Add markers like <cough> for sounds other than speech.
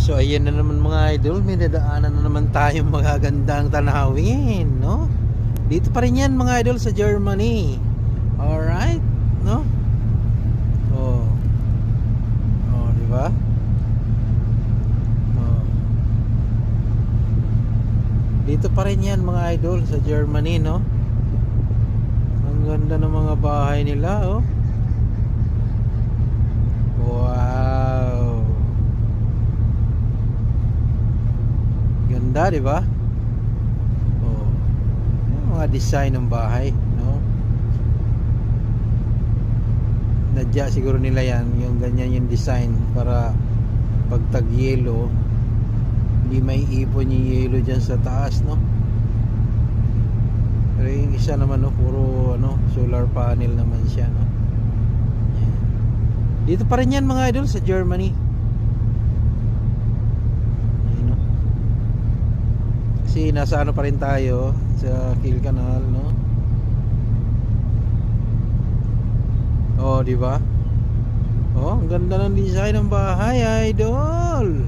So ayan na naman mga idol, may dadaanan na naman tayong <laughs> magagandang tanawin, no? Dito pa rin yan mga idol sa Germany. Alright, no? Oh. Oh, di ba? Oh. Dito pa rin yan mga idol sa Germany, no? Ang ganda ng mga bahay nila, oh. Ganda, di ba? Oh. Yung mga design ng bahay, no? Nadya siguro nila yan, yung ganyan yung design para pag tag-yelo, hindi may ipon yung yelo dyan sa taas, no? Pero yung isa naman, no, puro ano, solar panel naman siya, no? Dito pa rin yan mga idol sa Germany. Ayun, no? Kasi nasa ano pa rin tayo sa Kiel Canal, no? Oh, di ba? Oh, ang ganda ng design ng bahay, idol.